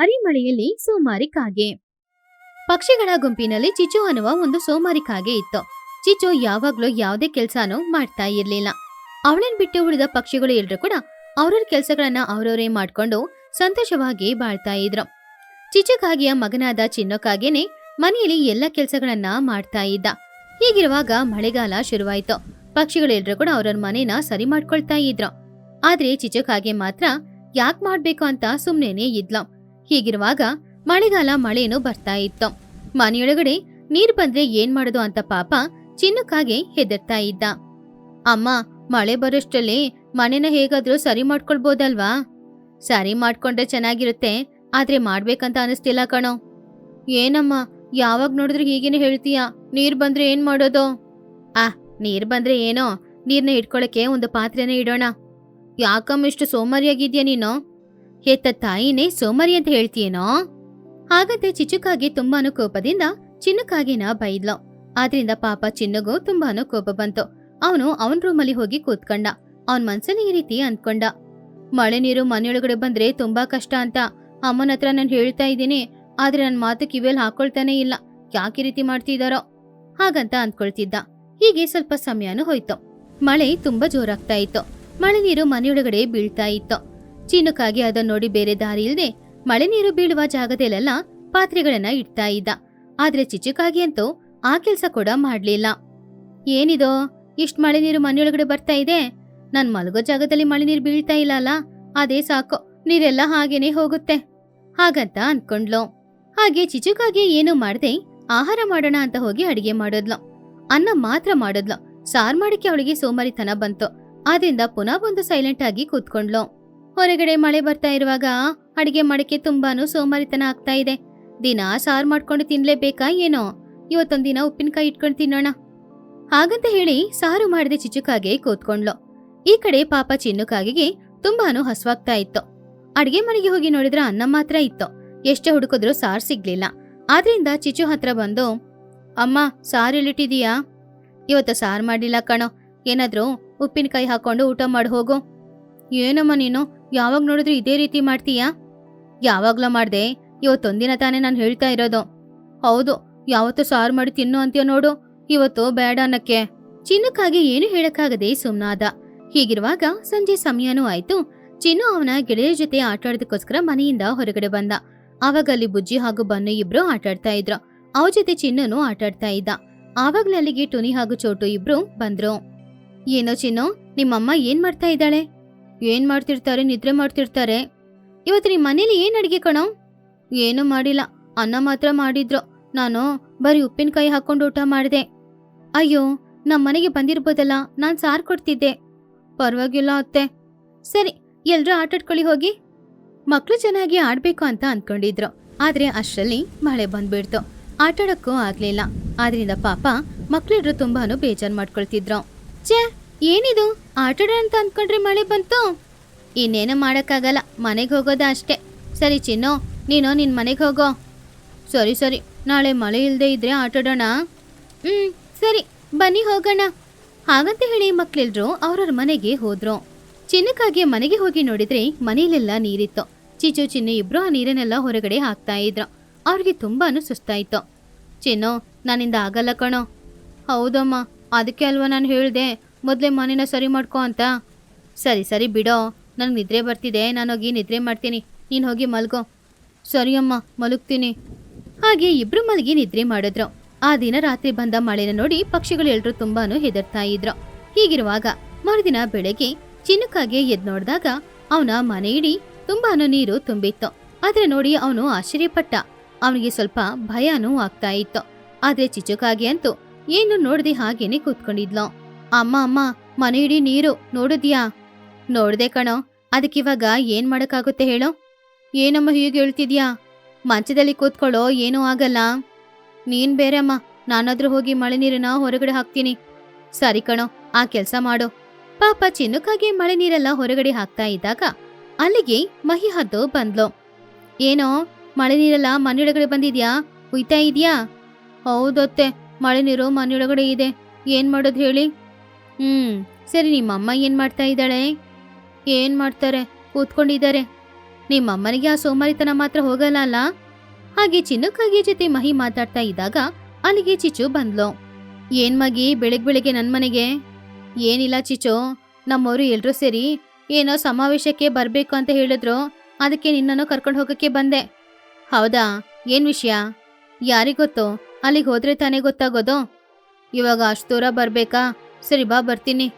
ಭಾರಿ ಮಳೆಯಲ್ಲಿ ಸೋಮಾರಿ ಕಾಗೆ. ಪಕ್ಷಿಗಳ ಗುಂಪಿನಲ್ಲಿ ಚಿಚು ಅನ್ನುವ ಒಂದು ಸೋಮಾರಿ ಕಾಗೆ ಇತ್ತು. ಚಿಚು ಯಾವಾಗ್ಲೂ ಯಾವುದೇ ಕೆಲ್ಸಾನೂ ಮಾಡ್ತಾ ಇರ್ಲಿಲ್ಲ. ಅವಳನ್ ಬಿಟ್ಟು ಉಳಿದ ಪಕ್ಷಿಗಳು ಎಲ್ರು ಕೂಡ ಅವ್ರವ್ರ ಕೆಲ್ಸಗಳನ್ನ ಅವ್ರವರೇ ಮಾಡ್ಕೊಂಡು ಸಂತೋಷವಾಗಿ ಬಾಳ್ತಾ ಇದ್ರು. ಚಿಚುಕಾಗಿಯ ಮಗನಾದ ಚಿನ್ನೋಕಾಗೇನೆ ಮನೆಯಲ್ಲಿ ಎಲ್ಲ ಕೆಲ್ಸಗಳನ್ನ ಮಾಡ್ತಾ ಇದ್ದ. ಹೀಗಿರುವಾಗ ಮಳೆಗಾಲ ಶುರುವಾಯ್ತು. ಪಕ್ಷಿಗಳೆಲ್ಲರೂ ಕೂಡ ಅವ್ರವ್ರ ಮನೇನ ಸರಿ ಮಾಡ್ಕೊಳ್ತಾ ಇದ್ರು. ಆದ್ರೆ ಚಿಚುಕಾಗೆ ಮಾತ್ರ ಯಾಕ್ ಮಾಡ್ಬೇಕು ಅಂತ ಸುಮ್ನೆನೆ ಇದ್ಲು. ಹೀಗಿರುವಾಗ ಮಳೆಗಾಲ ಮಳೆನೂ ಬರ್ತಾ ಇತ್ತು. ಮನೆಯೊಳಗಡೆ ನೀರ್ ಬಂದ್ರೆ ಏನ್ ಮಾಡೋದು ಅಂತ ಪಾಪ ಚಿನ್ನಕ್ಕಾಗೆ ಹೆದರ್ತಾ ಇದ್ದ. ಅಮ್ಮ, ಮಳೆ ಬರೋಷ್ಟರಲ್ಲಿ ಮನೆನ ಹೇಗಾದ್ರೂ ಸರಿ ಮಾಡ್ಕೊಳ್ಬೋದಲ್ವಾ? ಸರಿ ಮಾಡ್ಕೊಂಡ್ರೆ ಚೆನ್ನಾಗಿರುತ್ತೆ, ಆದ್ರೆ ಮಾಡ್ಬೇಕಂತ ಅನಿಸ್ತಿಲ್ಲ ಕಣೋ. ಏನಮ್ಮ, ಯಾವಾಗ ನೋಡಿದ್ರೆ ಹೀಗೇನೆ ಹೇಳ್ತೀಯ, ನೀರ್ ಬಂದ್ರೆ ಏನ್ ಮಾಡೋದು? ಆ, ನೀರ್ ಬಂದ್ರೆ ಏನೋ, ನೀರ್ನ ಇಟ್ಕೊಳಕ್ಕೆ ಒಂದು ಪಾತ್ರೆನೇ ಇಡೋಣ. ಯಾಕಮ್ಮ ಇಷ್ಟು ಸೋಮಾರಿಯಾಗಿದ್ಯಾ ನೀನು? ಹೆತ್ತ ತಾಯಿನೇ ಸೋಮಾರಿ ಅಂತ ಹೇಳ್ತೀಯೇನೋ? ಹಾಗಂತ ಚಿಚುಕಾಗಿ ತುಂಬಾನು ಕೋಪದಿಂದ ಚಿನ್ನಕಾಗಿನ ಬೈದ್ಲು. ಆದ್ರಿಂದ ಪಾಪ ಚಿನ್ನಗೂ ತುಂಬಾನು ಕೋಪ ಬಂತು. ಅವನು ಅವನ್ ರೂಮಲ್ಲಿ ಹೋಗಿ ಕೂತ್ಕೊಂಡ. ಅವನ್ ಮನ್ಸಲ್ಲಿ ಈ ರೀತಿ ಅಂದ್ಕೊಂಡ. ಮಳೆ ನೀರು ಮನೆಯೊಳಗಡೆ ಬಂದ್ರೆ ತುಂಬಾ ಕಷ್ಟ ಅಂತ ಅಮ್ಮನ ಹತ್ರ ನಾನು ಹೇಳ್ತಾ ಇದ್ದೀನಿ. ಆದ್ರೆ ನನ್ ಮಾತು ಕಿವಿಯಲ್ಲಿ ಹಾಕೊಳ್ತಾನೆ ಇಲ್ಲ. ಯಾಕೆ ರೀತಿ ಮಾಡ್ತಿದಾರೋ? ಹಾಗಂತ ಅಂದ್ಕೊಳ್ತಿದ್ದ. ಹೀಗೆ ಸ್ವಲ್ಪ ಸಮಯನೂ ಹೋಯ್ತು. ಮಳೆ ತುಂಬಾ ಜೋರಾಗ್ತಾ ಇತ್ತು. ಮಳೆ ನೀರು ಮನೆಯೊಳಗಡೆ ಬೀಳ್ತಾ ಇತ್ತು. ಚೀನುಕಾಗಿ ಅದನ್ನ ನೋಡಿ ಬೇರೆ ದಾರಿ ಇಲ್ಲದೆ ಮಳೆ ನೀರು ಬೀಳುವ ಜಾಗದಲ್ಲೆಲ್ಲ ಪಾತ್ರೆಗಳನ್ನ ಇಡ್ತಾ ಇದ್ದ. ಆದ್ರೆ ಚಿಚುಕಾಗಿ ಅಂತೂ ಆ ಕೆಲ್ಸ ಕೂಡ ಮಾಡ್ಲಿಲ್ಲ. ಏನಿದೋ, ಇಷ್ಟ್ ಮಳೆ ನೀರು ಮನೆಯೊಳಗಡೆ ಬರ್ತಾ ಇದೆ. ನನ್ ಮಲಗೋ ಜಾಗದಲ್ಲಿ ಮಳೆ ನೀರು ಬೀಳ್ತಾ ಇಲ್ಲ ಅಲ್ಲ? ಅದೇ ಸಾಕು, ನೀರೆಲ್ಲ ಹಾಗೇನೆ ಹೋಗುತ್ತೆ. ಹಾಗಂತ ಅನ್ಕೊಂಡ್ಲು. ಹಾಗೆ ಚಿಚುಕಾಗಿ ಏನು ಮಾಡ್ದೆ ಆಹಾರ ಮಾಡೋಣ ಅಂತ ಹೋಗಿ ಅಡಿಗೆ ಮಾಡೋದ್ಲು. ಅನ್ನ ಮಾತ್ರ ಮಾಡೋದ್ಲು. ಸಾರ್ ಮಾಡಕ್ಕೆ ಅವಳಿಗೆ ಸೋಮಾರಿತನ ಬಂತು. ಆದ್ರಿಂದ ಪುನಃ ಒಂದು ಸೈಲೆಂಟ್ ಆಗಿ ಕೂತ್ಕೊಂಡ್ಲು. ಹೊರಗಡೆ ಮಳೆ ಬರ್ತಾ ಇರುವಾಗ ಅಡಿಗೆ ಮಾಡಕ್ಕೆ ತುಂಬಾನು ಸೋಮಾರಿತನ ಆಗ್ತಾ ಇದೆ. ದಿನ ಸಾರು ಮಾಡ್ಕೊಂಡು ತಿನ್ಲೇಬೇಕಾ ಏನೋ? ಇವತ್ತೊಂದಿನ ಉಪ್ಪಿನಕಾಯಿ ಇಟ್ಕೊಂಡು ತಿನ್ನೋಣ. ಹಾಗಂತ ಹೇಳಿ ಸಾರು ಮಾಡಿದ ಚಿಚುಕಾಗೆ ಕೂತ್ಕೊಂಡ್ಲು. ಈ ಕಡೆ ಪಾಪ ಚಿನ್ನುಕಾಗಿಗೆ ತುಂಬಾನು ಹಸ್ವಾಗ್ತಾ ಇತ್ತು. ಅಡಿಗೆ ಮನೆಗೆ ಹೋಗಿ ನೋಡಿದ್ರೆ ಅನ್ನ ಮಾತ್ರ ಇತ್ತು. ಎಷ್ಟೇ ಹುಡುಕಿದ್ರು ಸಾರ್ ಸಿಗ್ಲಿಲ್ಲ. ಆದ್ರಿಂದ ಚಿಚು ಹತ್ರ ಬಂದು, ಅಮ್ಮ, ಸಾರ್ ಎಲ್ಲಿಟ್ಟಿದೀಯಾ ಇವತ್ತು ಸಾರ್ ಮಾಡಿಲ್ಲ ಕಣೋ. ಏನಾದ್ರೂ ಉಪ್ಪಿನಕಾಯಿ ಹಾಕೊಂಡು ಊಟ ಮಾಡಿ, ಹೋಗು. ಏನಮ್ಮ ನೀನು? ಯಾವಾಗ ನೋಡಿದ್ರು ಇದೇ ರೀತಿ ಮಾಡ್ತೀಯಾ? ಯಾವಾಗ್ಲೂ ಮಾಡ್ದೆ. ಇವತ್ತೊಂದಿನ ತಾನೇ ನಾನು ಹೇಳ್ತಾ ಇರೋದು. ಹೌದು, ಯಾವತ್ತು ಸಾರು ಮಾಡಿ ತಿನ್ನು ಅಂತೀಯ ನೋಡು. ಇವತ್ತು ಬೇಡ ಅನ್ನಕ್ಕೆ. ಚಿನ್ನಕ್ಕಾಗಿ ಏನು ಹೇಳಕ್ಕಾಗದೆ ಸುಮ್ನಾದ. ಹೀಗಿರುವಾಗ ಸಂಜೆ ಸಮಯನೂ ಆಯ್ತು. ಚಿನ್ನು ಅವನ ಗೆಳೆಯರ ಜೊತೆ ಆಟಾಡೋದಕ್ಕೋಸ್ಕರ ಮನೆಯಿಂದ ಹೊರಗಡೆ ಬಂದ. ಆವಾಗ ಅಲ್ಲಿ ಬುಜ್ಜಿ ಹಾಗೂ ಬನ್ನು ಇಬ್ರು ಆಟಾಡ್ತಾ ಇದ್ರು. ಅವ ಜೊತೆ ಚಿನ್ನನು ಆಟಾಡ್ತಾ ಇದ್ದ. ಆವಾಗ್ಲೇ ಅಲ್ಲಿಗೆ ಟುನಿ ಹಾಗೂ ಚೋಟು ಇಬ್ರು ಬಂದ್ರು. ಏನೋ ಚಿನ್ನು, ನಿಮ್ಮಮ್ಮ ಏನ್ ಮಾಡ್ತಾ ಇದ್ದಾಳೆ? ಏನ್ ಮಾಡ್ತಿರ್ತಾರೆ, ನಿದ್ರೆ ಮಾಡ್ತಿರ್ತಾರೆ. ಇವತ್ತು ನಿಮ್ ಮನೇಲಿ ಏನ್ ಅಡಿಗೆ ಕಣೋ? ಏನೂ ಮಾಡಿಲ್ಲ. ಅನ್ನ ಮಾತ್ರ ಮಾಡಿದ್ರು. ನಾನು ಬರೀ ಉಪ್ಪಿನಕಾಯಿ ಹಾಕೊಂಡು ಊಟ ಮಾಡಿದೆ. ಅಯ್ಯೋ ನಮ್ಮ ಮನೆಗೆ ಬಂದಿರ್ಬೋದಲ್ಲ, ನಾನು ಸಾರ್ ಕೊಡ್ತಿದ್ದೆ. ಪರವಾಗಿಲ್ಲ ಅತ್ತೆ. ಸರಿ ಎಲ್ಲರೂ ಆಟಾಡ್ಕೊಳ್ಳಿ ಹೋಗಿ. ಮಕ್ಕಳು ಚೆನ್ನಾಗಿ ಆಡಬೇಕು ಅಂತ ಅಂದ್ಕೊಂಡಿದ್ರು ಆದ್ರೆ ಅಷ್ಟರಲ್ಲಿ ಮಳೆ ಬಂದ್ಬಿಡ್ತು. ಆಟಾಡೋಕ್ಕೂ ಆಗಲಿಲ್ಲ. ಆದ್ರಿಂದ ಪಾಪ ಮಕ್ಳೆಲ್ರು ತುಂಬಾನು ಬೇಜಾರು ಮಾಡ್ಕೊಳ್ತಿದ್ರು. ಛೇ ಏನಿದು? ಆಟಾಡ ಅಂತ ಅಂದ್ಕೊಂಡ್ರೆ ಮಳೆ ಬಂತು? ಇನ್ನೇನು ಮಾಡೋಕ್ಕಾಗಲ್ಲ. ಮನೆಗೆ ಹೋಗೋದ ಅಷ್ಟೇ. ಸರಿ ಚಿನ್ನೋ, ನೀನು ನಿನ್ನ ಮನೆಗೆ ಹೋಗೋ. ಸರಿ ಸರಿ. ನಾಳೆ ಮಳೆ ಇಲ್ಲದೆ ಇದ್ರೆ ಆಟಾಡೋಣ? ಹ್ಞೂ ಸರಿ. ಬನ್ನಿ ಹೋಗೋಣ. ಹಾಗಂತ ಹೇಳಿ ಮಕ್ಳೆಲ್ರು ಅವ್ರವ್ರ ಮನೆಗೆ ಹೋದ್ರು. ಚಿನ್ನಕ್ಕಾಗಿ ಮನೆಗೆ ಹೋಗಿ ನೋಡಿದ್ರೆ ಮನೆಯಲ್ಲೆಲ್ಲ ನೀರಿತ್ತು. ಚಿಚು, ಚಿನ್ನ ಇಬ್ರು ಆ ನೀರನ್ನೆಲ್ಲ ಹೊರಗಡೆ ಹಾಕ್ತಾ ಇದ್ರು. ಅವ್ರಿಗೆ ತುಂಬಾನು ಸುಸ್ತಾಯಿತು. ಚಿನ್ನೋ ನಾನಿಂದ ಆಗಲ್ಲ ಕಣೋ. ಹೌದಮ್ಮ, ಅದಕ್ಕೆ ಅಲ್ವಾ ನಾನು ಹೇಳ್ದೆ? ಮೊದಲೇ ಮನೇನ ಸರಿ ಮಾಡ್ಕೊ ಅಂತ. ಸರಿ ಸರಿ ಬಿಡೋ. ನನಗೆ ನಿದ್ರೆ ಬರ್ತಿದೆ. ನಾನು ಹೋಗಿ ನಿದ್ರೆ ಮಾಡ್ತೀನಿ. ನೀನು ಹೋಗಿ ಮಲ್ಗೋ. ಸರಿ ಅಮ್ಮ, ಮಲಗ್ತೀನಿ. ಹಾಗೆ ಇಬ್ರು ಮಲಗಿ ನಿದ್ರೆ ಮಾಡಿದ್ರು. ಆ ದಿನ ರಾತ್ರಿ ಬಂದ ಮಳೆನ ನೋಡಿ ಪಕ್ಷಿಗಳು ಎಲ್ಲರೂ ತುಂಬಾನು ಹೆದರ್ತಾ ಇದ್ರು. ಹೀಗಿರುವಾಗ ಮರುದಿನ ಬೆಳಗ್ಗೆ ಚಿನ್ನಕ್ಕಾಗೆ ಎದ್ ನೋಡಿದಾಗ ಅವನ ಮನೆ ಇಡೀ ತುಂಬಾನು ನೀರು ತುಂಬಿತ್ತು. ಆದ್ರೆ ನೋಡಿ ಅವನು ಆಶ್ಚರ್ಯಪಟ್ಟ. ಅವನಿಗೆ ಸ್ವಲ್ಪ ಭಯನೂ ಆಗ್ತಾ ಇತ್ತು. ಆದ್ರೆ ಚಿಚುಕಾಗಿ ಅಂತೂ ಏನು ನೋಡದೆ ಹಾಗೇನೆ ಕೂತ್ಕೊಂಡಿದ್ಲು. ಅಮ್ಮ ಅಮ್ಮ, ಮನೆ ಇಡೀ ನೀರು, ನೋಡಿದ್ಯಾ? ನೋಡ್ದೆ ಕಣೋ ಅದಕ್ಕಿವಾಗ ಏನ್ ಮಾಡಕ್ಕಾಗುತ್ತೆ ಹೇಳೋ? ಏನಮ್ಮ ಹೀಗೆ ಹೇಳ್ತಿದ್ಯಾ? ಮಂಚದಲ್ಲಿ ಕೂತ್ಕೊಳ್ಳೋ ಏನೂ ಆಗಲ್ಲ. ನೀನ್ ಬೇರೆ ಅಮ್ಮ, ನಾನಾದ್ರೂ ಹೋಗಿ ಮಳೆ ನೀರನ್ನ ಹೊರಗಡೆ ಹಾಕ್ತೀನಿ. ಸರಿ ಕಣೋ, ಆ ಕೆಲಸ ಮಾಡು. ಪಾಪ ಚಿನ್ನಕ್ಕಾಗಿ ಮಳೆ ನೀರೆಲ್ಲ ಹೊರಗಡೆ ಹಾಕ್ತಾ ಇದ್ದಾಗ ಅಲ್ಲಿಗೆ ಮಹಿ ಹದ್ದು ಬಂದ್ಲು. ಏನೋ, ಮಳೆ ನೀರೆಲ್ಲ ಮನೆಯೊಳಗಡೆ ಬಂದಿದ್ಯಾ? ಉಯ್ತಾ ಇದೆಯಾ? ಹೌದತ್ತೆ, ಮಳೆ ನೀರು ಮನೆಯೊಳಗಡೆ ಇದೆ. ಏನ್ ಮಾಡೋದು ಹೇಳಿ? ಹ್ಮ್, ಸರಿ, ನಿಮ್ಮಮ್ಮ ಏನ್ ಮಾಡ್ತಾ ಇದ್ದಾಳೆ? ಏನ್ ಮಾಡ್ತಾರೆ? ಕೂತ್ಕೊಂಡಿದ್ದಾರೆ. ನಿಮ್ಮಮ್ಮನಿಗೆ ಆ ಸೋಮಾರಿತನ ಮಾತ್ರ ಹೋಗಲ್ಲ ಅಲ್ಲ? ಹಾಗೆ ಚಿನ್ನಕ್ಕಾಗಿ ಜೊತೆ ಮಹಿ ಮಾತಾಡ್ತಾ ಇದ್ದಾಗ ಅಲ್ಲಿಗೆ ಚಿಚು ಬಂದ್ಲು. ಏನ್ ಮಗಿ, ಬೆಳಿಗ್ ಬೆಳಿಗ್ಗೆ ನನ್ ಮನೆಗೆ? ಏನಿಲ್ಲ ಚಿಚು ನಮ್ಮವರು ಎಲ್ರೂ ಸೇರಿ ಏನೋ ಸಮಾವೇಶಕ್ಕೆ ಬರ್ಬೇಕು ಅಂತ ಹೇಳಿದ್ರು. ಅದಕ್ಕೆ ನಿನ್ನನ್ನು ಕರ್ಕೊಂಡು ಹೋಗಕ್ಕೆ ಬಂದೆ. ಹೌದಾ? ಏನ್ ವಿಷಯ? ಯಾರಿಗೊತ್ತು ಅಲ್ಲಿಗೆ ಹೋದ್ರೆ ತಾನೇ ಗೊತ್ತಾಗೋದು? ಇವಾಗ ಅಷ್ಟು ದೂರ ಬರ್ಬೇಕಾ? ಸರಿ ಬಾ, ಬರ್ತೀನಿ.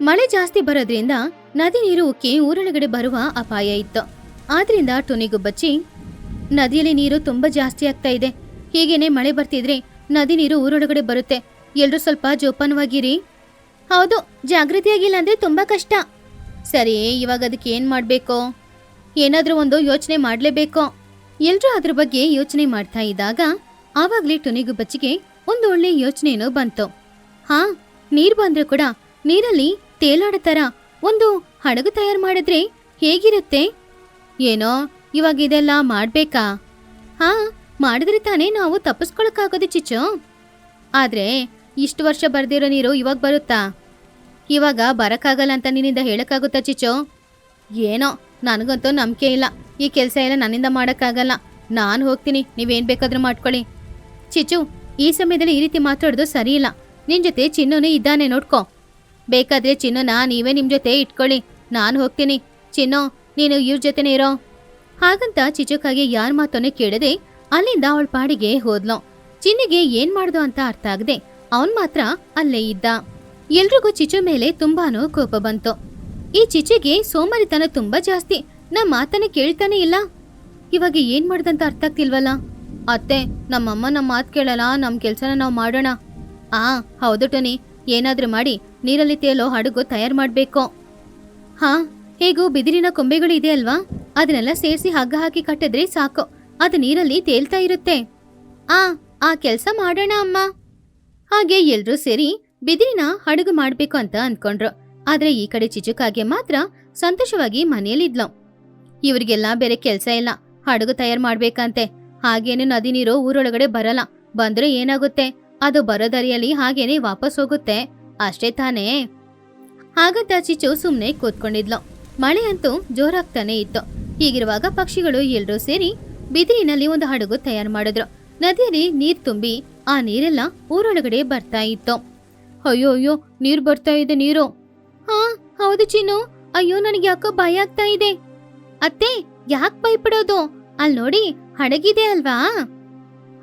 ಮಳೆ ಜಾಸ್ತಿ ಬರೋದ್ರಿಂದ ನದಿ ನೀರು ಉಕ್ಕಿ ಊರೊಳಗಡೆ ಬರುವ ಅಪಾಯ ಇತ್ತು. ಆದ್ರಿಂದ ಟೊನಿಗೂ ಬಚ್ಚಿ ನದಿಯಲ್ಲಿ ನೀರು ತುಂಬಾ ಜಾಸ್ತಿ ಆಗ್ತಾ ಇದೆ. ಹೀಗೇನೆ ಮಳೆ ಬರ್ತಿದ್ರೆ ನದಿ ನೀರು ಊರೊಳಗಡೆ ಬರುತ್ತೆ. ಎಲ್ರೂ ಸ್ವಲ್ಪ ಜೋಪಾನವಾಗಿರಿ. ಹೌದು, ಜಾಗೃತಿಯಾಗಿಲ್ಲ ಅಂದ್ರೆ ತುಂಬಾ ಕಷ್ಟ. ಸರಿ, ಇವಾಗ ಅದಕ್ಕೆ ಏನ್ ಮಾಡ್ಬೇಕು? ಏನಾದ್ರೂ ಒಂದು ಯೋಚನೆ ಮಾಡ್ಲೇಬೇಕು. ಎಲ್ಲರೂ ಅದ್ರ ಬಗ್ಗೆ ಯೋಚನೆ ಮಾಡ್ತಾ ಇದ್ದಾಗ ಆವಾಗ್ಲೇ ಟುನಿಗು ಒಂದು ಒಳ್ಳೆ ಯೋಚನೆನೂ ಬಂತು. ಹಾ ನೀರ್ ಬಂದ್ರೆ ಕೂಡ ನೀರಲ್ಲಿ ತೇಲಾಡೋ ಒಂದು ಹಡಗು ತಯಾರು ಮಾಡಿದ್ರೆ ಹೇಗಿರುತ್ತೆ? ಏನೋ ಇವಾಗ ಇದೆಲ್ಲ ಮಾಡ್ಬೇಕಾ? ಹಾ, ಮಾಡಿದ್ರೆ ತಾನೇ ನಾವು ತಪ್ಪಿಸ್ಕೊಳಕ್ಕಾಗೋದು ಚಿಚ್ಚು. ಆದ್ರೆ ಇಷ್ಟು ವರ್ಷ ಬರ್ದಿರೋ ನೀರು ಇವಾಗ ಬರುತ್ತಾ? ಇವಾಗ ಬರಕ್ಕಾಗಲ್ಲ ಅಂತ ನಿನ್ನಿಂದ ಹೇಳಕ್ಕಾಗುತ್ತಾ ಚಿಚ್ಚು? ಏನೋ, ನನಗಂತೂ ನಂಬಿಕೆ ಇಲ್ಲ. ಈ ಕೆಲಸ ಎಲ್ಲ ನನ್ನಿಂದ ಮಾಡೋಕ್ಕಾಗಲ್ಲ. ನಾನು ಹೋಗ್ತೀನಿ, ನೀವೇನು ಬೇಕಾದರೂ ಮಾಡ್ಕೊಳ್ಳಿ. ಚಿಚ್ಚು, ಈ ಸಮಯದಲ್ಲಿ ಈ ರೀತಿ ಮಾತಾಡೋದು ಸರಿ ನಿನ್ ಜೊತೆ ಚಿನ್ನನು ಇದ್ದಾನೆ ನೋಡ್ಕೊ. ಬೇಕಾದ್ರೆ ಚಿನ್ನನ ನೀವೇ ನಿಮ್ ಜೊತೆ ಇಟ್ಕೊಳ್ಳಿ. ನಾನು ಹೋಗ್ತೀನಿ. ಚಿನ್ನೋ, ನೀನು ಇವ್ರ ಜೊತೆನೇ ಇರೋ. ಹಾಗಂತ ಚಿಚುಕಾಗೆ ಯಾರ ಮಾತನ್ನು ಕೇಳದೆ ಅಲ್ಲಿಂದ ಅವಳ ಪಾಡಿಗೆ ಹೋದ್ಲು. ಚಿನ್ನಿಗೆ ಏನ್ ಮಾಡ್ದು ಅಂತ ಅರ್ಥ ಆಗದೆ ಅವನ್ ಮಾತ್ರ ಅಲ್ಲೇ ಇದ್ದ. ಎಲ್ರಿಗೂ ಚಿಚು ಮೇಲೆ ತುಂಬಾನು ಕೋಪ ಬಂತು. ಈ ಚಿಚುಗೆ ಸೋಮಾರಿತನ ತುಂಬಾ ಜಾಸ್ತಿ. ನಾ ಮಾತನ್ನ ಕೇಳ್ತಾನೆ ಇಲ್ಲ. ಇವಾಗ ಏನ್ ಮಾಡ್ದಂತ ಅರ್ಥ ಆಗ್ತಿಲ್ವಲ್ಲ? ಅತ್ತೆ, ನಮ್ಮಮ್ಮ ನಮ್ಮ ಮಾತು ಕೇಳಲ್ಲ, ನಮ್ ಕೆಲ್ಸನ ನಾವು ಮಾಡೋಣ. ಆ, ಹೌದು ಟೊನಿ. ಏನಾದ್ರೂ ಮಾಡಿ ನೀರಲ್ಲಿ ತೇಲೋ ಹಡಗು ತಯಾರು ಮಾಡಬೇಕು. ಹಾ, ಹೇಗೂ ಬಿದಿರಿನ ಕೊಂಬೆಗಳು ಇದೆ ಅಲ್ವಾ? ಅದನ್ನೆಲ್ಲ ಸೇರಿಸಿ ಹಗ್ಗ ಹಾಕಿ ಕಟ್ಟಿದ್ರೆ ಸಾಕು. ಅದು ನೀರಲ್ಲಿ ತೇಲ್ತಾ ಇರುತ್ತೆ. ಆ ಆ ಕೆಲಸ ಮಾಡೋಣ ಅಮ್ಮ. ಹಾಗೆ ಎಲ್ರೂ ಸೇರಿ ಬಿದಿರಿನ ಹಡಗು ಮಾಡಬೇಕು ಅಂತ ಅಂದ್ಕೊಂಡ್ರು ಆದ್ರೆ ಈ ಕಡೆ ಚಿಚುಕಾಗೆ ಮಾತ್ರ ಸಂತೋಷವಾಗಿ ಮನೆಯಲ್ಲಿದ್ಲು. ಇವರಿಗೆಲ್ಲ ಬೇರೆ ಕೆಲಸ ಇಲ್ಲ. ಹಡಗು ತಯಾರು ಮಾಡ್ಬೇಕಂತೆ. ಹಾಗೇನು ನದಿ ನೀರು ಊರೊಳಗಡೆ ಬರಲ್ಲ. ಬಂದ್ರೆ ಏನಾಗುತ್ತೆ? ಅದು ಬರೋದರಿಯಲ್ಲಿ ಹಾಗೇನೆ ವಾಪಸ್ ಹೋಗುತ್ತೆ. ಅಷ್ಟೇ ತಾನೇ. ಹಾಗಂತ ಚಿಚು ಸುಮ್ನೆ ಕೂತ್ಕೊಂಡಿದ್ಲು. ಮಳೆ ಅಂತೂ ಜೋರಾಗ್ತಾನೆ ಇತ್ತು. ಹೀಗಿರುವಾಗ ಪಕ್ಷಿಗಳು ಎಲ್ಲರೂ ಸೇರಿ ಬಿದಿರಿನಲ್ಲಿ ಒಂದು ಹಡಗು ತಯಾರು ಮಾಡಿದ್ರು. ನದಿಯಲ್ಲಿ ನೀರ್ ತುಂಬಿ ಆ ನೀರೆಲ್ಲ ಊರೊಳಗಡೆ ಬರ್ತಾ ಇತ್ತು. ಅಯ್ಯೋ ಅಯ್ಯೋ, ನೀರ್ ಬರ್ತಾ ಇದೆ ನೀರು. ಹಾ, ಹೌದು ಚಿನ್ನು. ಅಯ್ಯೋ, ನನಗೆ ಯಾಕೋ ಭಯ ಆಗ್ತಾ ಇದೆ. ಅತ್ತೆ, ಯಾಕೆ ಭಯಪಡೋದು? ಅಲ್ ನೋಡಿ ಹಡಗಿದೆ ಅಲ್ವಾ?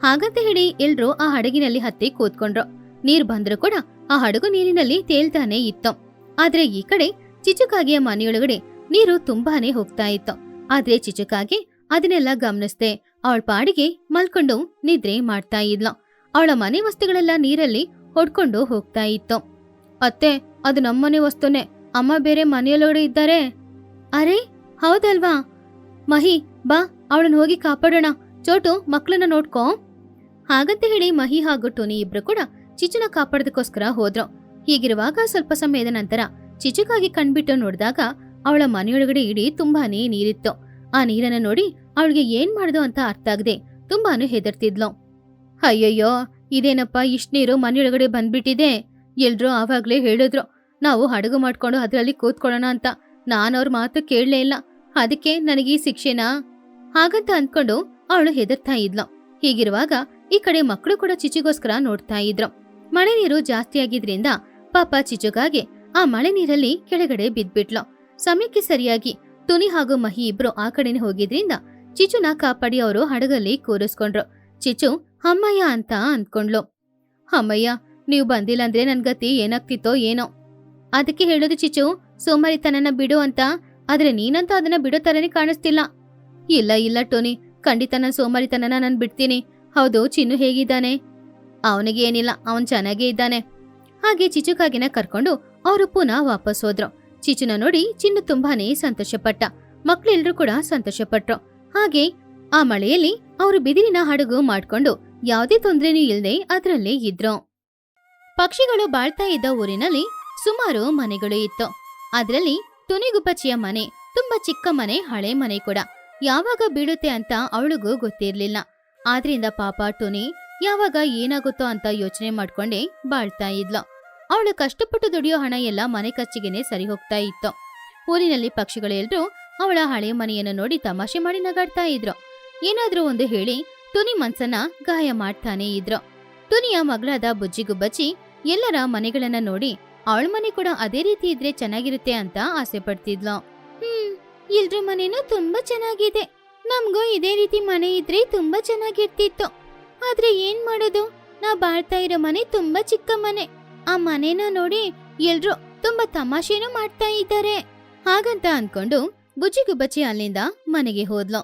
ಹಾಗಂತ ಹೇಳಿ ಎಲ್ರೂ ಆ ಹಡಗಿನಲ್ಲಿ ಹತ್ತಿ ಕೂತ್ಕೊಂಡ್ರು. ನೀರ್ ಬಂದ್ರು ಕೂಡ ಆ ಹಡಗು ನೀರಿನಲ್ಲಿ ತೇಲ್ತಾನೆ ಇತ್ತು. ಆದ್ರೆ ಈ ಕಡೆ ಚಿಚುಕಾಗಿಯ ಮನೆಯೊಳಗಡೆ ನೀರು ತುಂಬಾನೇ ಹೋಗ್ತಾ ಇತ್ತು. ಆದ್ರೆ ಚಿಚುಕಾಗಿ ಅದನ್ನೆಲ್ಲ ಗಮನಿಸ್ದೆ ಅವಳ ಪಾಡಿಗೆ ಮಲ್ಕೊಂಡು ನಿದ್ರೆ ಮಾಡ್ತಾ ಇದ್ಲು. ಅವಳ ಮನೆ ವಸ್ತುಗಳೆಲ್ಲ ನೀರಲ್ಲಿ ಹೊಡ್ಕೊಂಡು ಹೋಗ್ತಾ ಇತ್ತು. ಅತ್ತೆ, ಅದು ನಮ್ಮನೆ ವಸ್ತುನೇ. ಅಮ್ಮ ಬೇರೆ ಮನೆಯಲ್ಲೋಡೆ ಇದ್ದಾರೆ. ಅರೆ, ಹೌದಲ್ವಾ? ಮಹಿ, ಬಾ, ಅವಳನ್ನ ಹೋಗಿ ಕಾಪಾಡೋಣ. ಚೋಟು ಮಕ್ಕಳನ್ನ ನೋಡ್ಕೋ. ಹಾಗಂತ ಹೇಳಿ ಮಹಿ ಹಾಗೂ ಟೋನಿ ಇಬ್ರು ಕೂಡ ಚಿಚುನ ಕಾಪಾಡೋದಕ್ಕೋಸ್ಕರ ಹೋದ್ರು. ಹೀಗಿರುವಾಗ ಸ್ವಲ್ಪ ಸಮಯದ ನಂತರ ಚಿಚುಕಾಗಿ ಕಣ್ಬಿಟ್ಟು ನೋಡಿದಾಗ ಅವಳ ಮನೆಯೊಳಗಡೆ ಇಡೀ ತುಂಬಾನೇ ನೀರಿತ್ತು. ಆ ನೀರನ್ನ ನೋಡಿ ಅವಳಿಗೆ ಏನ್ ಮಾಡ್ದು ಅಂತ ಅರ್ಥ ಆಗದೆ ತುಂಬಾನು ಹೆದರ್ತಿದ್ಲು. ಅಯ್ಯಯ್ಯೋ, ಇದೇನಪ್ಪ ಇಷ್ಟ ನೀರು ಮನೆಯೊಳಗಡೆ ಬಂದ್ಬಿಟ್ಟಿದೆ. ಎಲ್ರೂ ಆವಾಗ್ಲೇ ಹೇಳಿದ್ರು, ನಾವು ಹಡಗು ಮಾಡ್ಕೊಂಡು ಅದರಲ್ಲಿ ಕೂತ್ಕೊಳ್ಳೋಣ ಅಂತ. ನಾನು ಅವ್ರ ಮಾತು ಕೇಳಲೇ ಇಲ್ಲ. ಅದಕ್ಕೆ ನನಗೆ ಈ ಶಿಕ್ಷೆನಾ? ಹಾಗಂತ ಅಂದ್ಕೊಂಡು ಅವಳು ಹೆದರ್ತಾ ಇದ್ಲು. ಹೀಗಿರುವಾಗ ಈ ಕಡೆ ಮಕ್ಕಳು ಕೂಡ ಚಿಚಿಗೋಸ್ಕರ ನೋಡ್ತಾ ಇದ್ರು. ಮಳೆ ನೀರು ಜಾಸ್ತಿ ಆಗಿದ್ರಿಂದ ಪಾಪ ಚಿಚುಗಾಗಿ ಆ ಮಳೆ ನೀರಲ್ಲಿ ಕೆಳಗಡೆ ಬಿದ್ಬಿಟ್ಲು. ಸಮಯಕ್ಕೆ ಸರಿಯಾಗಿ ತುನಿ ಹಾಗೂ ಮಹಿ ಇಬ್ರು ಆ ಕಡೆನೆ ಹೋಗಿದ್ರಿಂದ ಚಿಚುನ ಕಾಪಾಡಿ ಅವರು ಹಡಗಲ್ಲಿ ಕೂರಿಸ್ಕೊಂಡ್ರು. ಚಿಚು, ಅಮ್ಮಯ್ಯ ಅಂತ ಅಂದ್ಕೊಂಡ್ಲು. ಅಮ್ಮಯ್ಯ, ನೀವು ಬಂದಿಲ್ಲ ಅಂದ್ರೆ ನನ್ ಗತಿ ಏನಾಗ್ತಿತ್ತೋ ಏನೋ. ಅದಕ್ಕೆ ಹೇಳೋದು ಚಿಚು, ಸೋಮಾರಿತನನ ಬಿಡು ಅಂತ. ಆದ್ರೆ ನೀನಂತೂ ಅದನ್ನ ಬಿಡೋ ತರನೇ ಕಾಣಿಸ್ತಿಲ್ಲ. ಇಲ್ಲ ಇಲ್ಲ, ಟೋನಿ. ಖಂಡಿತ ನನ್ನ ಸೋಮಾರಿತನನ ನಾನು ಬಿಡ್ತೀನಿ. ಹೌದು, ಚಿನ್ನು ಹೇಗಿದ್ದಾನೆ? ಅವನಿಗೆ ಏನಿಲ್ಲ, ಅವನ್ ಚೆನ್ನಾಗೇ ಇದ್ದಾನೆ. ಹಾಗೆ ಚಿಚುಕಾಗಿನ ಕರ್ಕೊಂಡು ಅವರು ಪುನಃ ವಾಪಸ್ ಹೋದ್ರು. ಚಿಚುನ ನೋಡಿ ಚಿನ್ನು ತುಂಬಾನೇ ಸಂತೋಷಪಟ್ಟ. ಮಕ್ಕಳೆಲ್ಲರೂ ಕೂಡ ಸಂತೋಷಪಟ್ರು. ಹಾಗೆ ಆ ಮಳೆಯಲ್ಲಿ ಅವರು ಬಿದಿರಿನ ಹಡಗು ಮಾಡ್ಕೊಂಡು ಯಾವುದೇ ತೊಂದರೆನೂ ಇಲ್ಲದೆ ಅದರಲ್ಲೇ ಇದ್ರು. ಪಕ್ಷಿಗಳು ಬಾಳ್ತಾ ಇದ್ದ ಊರಿನಲ್ಲಿ ಸುಮಾರು ಮನೆಗಳು ಇತ್ತು. ಅದರಲ್ಲಿ ತುನಿಗುಪಚಿಯ ಮನೆ, ತುಂಬಾ ಚಿಕ್ಕ ಮನೆ, ಹಳೆ ಮನೆ ಕೂಡ. ಯಾವಾಗ ಬೀಳುತ್ತೆ ಅಂತ ಅವಳಿಗೂ ಗೊತ್ತಿರ್ಲಿಲ್ಲ. ಆದ್ರಿಂದ ಪಾಪ ಟುನಿ ಯಾವಾಗ ಏನಾಗುತ್ತೋ ಅಂತ ಯೋಚನೆ ಮಾಡ್ಕೊಂಡೇ ಬಾಳ್ತಾ ಇದ್ಲ. ಅವಳು ಕಷ್ಟಪಟ್ಟು ದುಡಿಯೋ ಹಣ ಎಲ್ಲ ಮನೆ ಖರ್ಚಿಗೆನೆ ಸರಿ ಹೋಗ್ತಾ ಇತ್ತು. ಊರಿನಲ್ಲಿ ಪಕ್ಷಿಗಳೆಲ್ಲರೂ ಅವಳ ಹಳೆ ಮನೆಯನ್ನು ನೋಡಿ ತಮಾಷೆ ಮಾಡಿ ನಗಾಡ್ತಾ ಇದ್ರು. ಏನಾದ್ರೂ ಒಂದು ಹೇಳಿ ಟುನಿ ಮನ್ಸನ್ನ ಗಾಯ ಮಾಡ್ತಾನೆ ಇದ್ರು. ಟುನಿಯ ಮಗಳಾದ ಬುಜ್ಜಿಗುಬ್ಬಚ್ಚಿ ಎಲ್ಲರ ಮನೆಗಳನ್ನ ನೋಡಿ ಅವಳ ಮನೆ ಕೂಡ ಅದೇ ರೀತಿ ಇದ್ರೆ ಚೆನ್ನಾಗಿರುತ್ತೆ ಅಂತ ಆಸೆ ಪಡ್ತಿದ್ಲು. ಹ್ಮ್ ಎಲ್ರ ಮನೇನೂ ತುಂಬಾ ಚೆನ್ನಾಗಿದೆ. ನಮ್ಗೂ ಇದೇ ರೀತಿ ಮನೆ ಇದ್ರೆ ತುಂಬಾ ಚೆನ್ನಾಗಿರ್ತಿತ್ತು. ಆದ್ರೆ ಏನ್ ಮಾಡೋದು? ನಾ ಬಾಳ್ತಾ ಇರೋ ಮನೆ ತುಂಬಾ ಚಿಕ್ಕ ಮನೆ. ಆ ಮನೆನ ನೋಡಿ ಎಲ್ರು ತುಂಬಾ ತಮಾಷೆನೂ ಮಾಡ್ತಾ ಇದ್ದಾರೆ. ಹಾಗಂತ ಅನ್ಕೊಂಡು ಬುಜ್ಜಿಗುಬ್ಬಚ್ಚಿ ಅಲ್ಲಿಂದ ಮನೆಗೆ ಹೋದ್ಲು.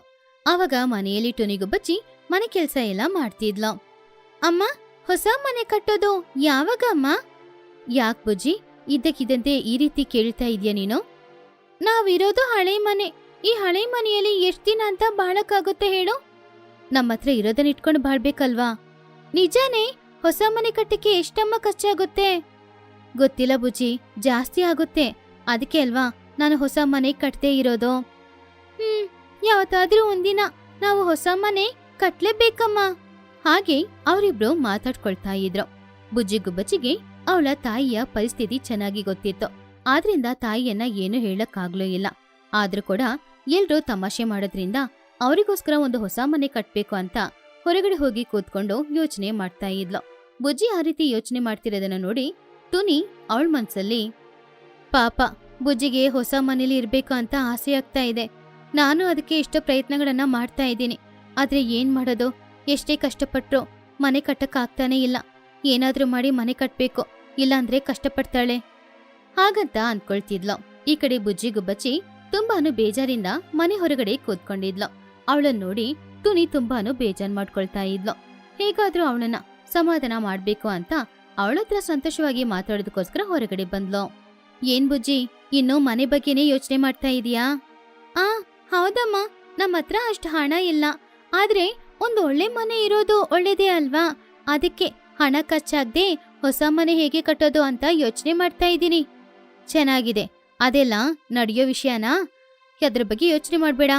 ಅವಾಗ ಮನೆಯಲ್ಲಿ ಟುನಿಗುಬ್ಬಚ್ಚಿ ಮನೆ ಕೆಲಸ ಎಲ್ಲ ಮಾಡ್ತಿದ್ಲು. ಅಮ್ಮ, ಹೊಸ ಮನೆ ಕಟ್ಟೋದು ಯಾವಾಗ ಅಮ್ಮ? ಯಾಕ್ ಬುಜ್ಜಿ, ಇದ್ದಕ್ಕಿದ್ದಂತೆ ಈ ರೀತಿ ಕೇಳ್ತಾ ಇದೀಯ ನೀನು? ನಾವಿರೋದು ಹಳೆ ಮನೆ. ಈ ಹಳೆ ಮನೆಯಲ್ಲಿ ಎಷ್ಟ್ ದಿನ ಅಂತ ಬಾಳಕ್ಕಾಗುತ್ತೆ ಹೇಳು? ನಮ್ಮ ಹತ್ರ ಇರೋದನ್ನ ಇಟ್ಕೊಂಡು ಬಾಳ್ಬೇಕಲ್ವಾ? ನಿಜಾನೇ, ಹೊಸ ಮನೆ ಕಟ್ಟಕ್ಕೆ ಎಷ್ಟಮ್ಮ ಖರ್ಚಾಗುತ್ತೆ? ಗೊತ್ತಿಲ್ಲ ಬುಜಿ ಜಾಸ್ತಿ ಆಗುತ್ತೆ. ಅದಕ್ಕೆ ಅಲ್ವಾ ನಾನು ಹೊಸ ಮನೆ ಕಟ್ಟದೇ ಇರೋದು? ಹ್ಮ್, ಯಾವತ್ತಾದ್ರೂ ಒಂದಿನ ನಾವು ಹೊಸ ಮನೆ ಕಟ್ಲೇಬೇಕಮ್ಮ. ಹಾಗೆ ಅವರಿಬ್ರು ಮಾತಾಡ್ಕೊಳ್ತಾ ಇದ್ರು. ಬುಜ್ಜಿ ಗುಬ್ಬಚ್ಚಿಗೆ ಅವಳ ತಾಯಿಯ ಪರಿಸ್ಥಿತಿ ಚೆನ್ನಾಗಿ ಗೊತ್ತಿತ್ತು. ಆದ್ರಿಂದ ತಾಯಿಯನ್ನ ಏನು ಹೇಳಕ್ಕಾಗ್ಲೂ ಇಲ್ಲ. ಆದ್ರೂ ಕೂಡ ಎಲ್ರೂ ತಮಾಷೆ ಮಾಡೋದ್ರಿಂದ ಅವರಿಗೋಸ್ಕರ ಒಂದು ಹೊಸ ಮನೆ ಕಟ್ಬೇಕು ಅಂತ ಹೊರಗಡೆ ಹೋಗಿ ಕೂತ್ಕೊಂಡು ಯೋಚನೆ ಮಾಡ್ತಾ ಇದ್ಲು. ಬುಜ್ಜಿ ಆ ರೀತಿ ಯೋಚನೆ ಮಾಡ್ತಿರೋದನ್ನ ನೋಡಿ ಟುನಿ ಅವಳ ಮನ್ಸಲ್ಲಿ, ಪಾಪ, ಬುಜ್ಜಿಗೆ ಹೊಸ ಮನೇಲಿ ಇರ್ಬೇಕು ಅಂತ ಆಸೆ ಆಗ್ತಾ ಇದೆ. ನಾನು ಅದಕ್ಕೆ ಎಷ್ಟೋ ಪ್ರಯತ್ನಗಳನ್ನ ಮಾಡ್ತಾ ಇದ್ದೀನಿ. ಆದ್ರೆ ಏನ್ ಮಾಡೋದು? ಎಷ್ಟೇ ಕಷ್ಟಪಟ್ರು ಮನೆ ಕಟ್ಟಕ್ಕಾಗ್ತಾನೆ ಇಲ್ಲ. ಏನಾದ್ರೂ ಮಾಡಿ ಮನೆ ಕಟ್ಬೇಕು, ಇಲ್ಲಾಂದ್ರೆ ಕಷ್ಟಪಡ್ತಾಳೆ. ಹಾಗಂತ ಅನ್ಕೊಳ್ತಿದ್ಲು. ಈ ಕಡೆ ಬುಜ್ಜಿ ಗುಬ್ಬಚ್ಚಿ ತುಂಬಾನು ಬೇಜಾರಿಂದ ಮನೆ ಹೊರಗಡೆ ಕೂತ್ಕೊಂಡಿದ್ಲು. ಅವಳನ್ನ ನೋಡಿ ಟುನಿ ತುಂಬಾನು ಬೇಜಾರ್ ಮಾಡ್ಕೊಳ್ತಾ ಇದ್ಲು. ಹೇಗಾದ್ರೂ ಅವಳನ್ನ ಸಮಾಧಾನ ಮಾಡ್ಬೇಕು ಅಂತ ಅವಳತ್ರ ಸಂತೋಷವಾಗಿ ಮಾತಾಡೋದಕ್ಕೋಸ್ಕರ ಹೊರಗಡೆ ಬಂದ್ಲು. ಏನ್ ಬುಜ್ಜಿ, ಇನ್ನು ಮನೆ ಬಗ್ಗೆನೇ ಯೋಚನೆ ಮಾಡ್ತಾ ಇದೀಯಾ? ಆ, ಹೌದಮ್ಮ ನಮ್ಮ ಹತ್ರ ಅಷ್ಟು ಹಣ ಇಲ್ಲ. ಆದ್ರೆ ಒಂದು ಒಳ್ಳೆ ಮನೆ ಇರೋದು ಒಳ್ಳೇದೇ ಅಲ್ವಾ? ಅದಕ್ಕೆ ಹಣ ಖರ್ಚಾಗ್ದೆ ಹೊಸ ಮನೆ ಹೇಗೆ ಕಟ್ಟೋದು ಅಂತ ಯೋಚನೆ ಮಾಡ್ತಾ ಇದ್ದೀನಿ ಚೆನ್ನಾಗಿದೆ. ಅದೆಲ್ಲ ನಡೆಯೋ ವಿಷಯನಾ? ಅದ್ರ ಬಗ್ಗೆ ಯೋಚನೆ ಮಾಡ್ಬೇಡ.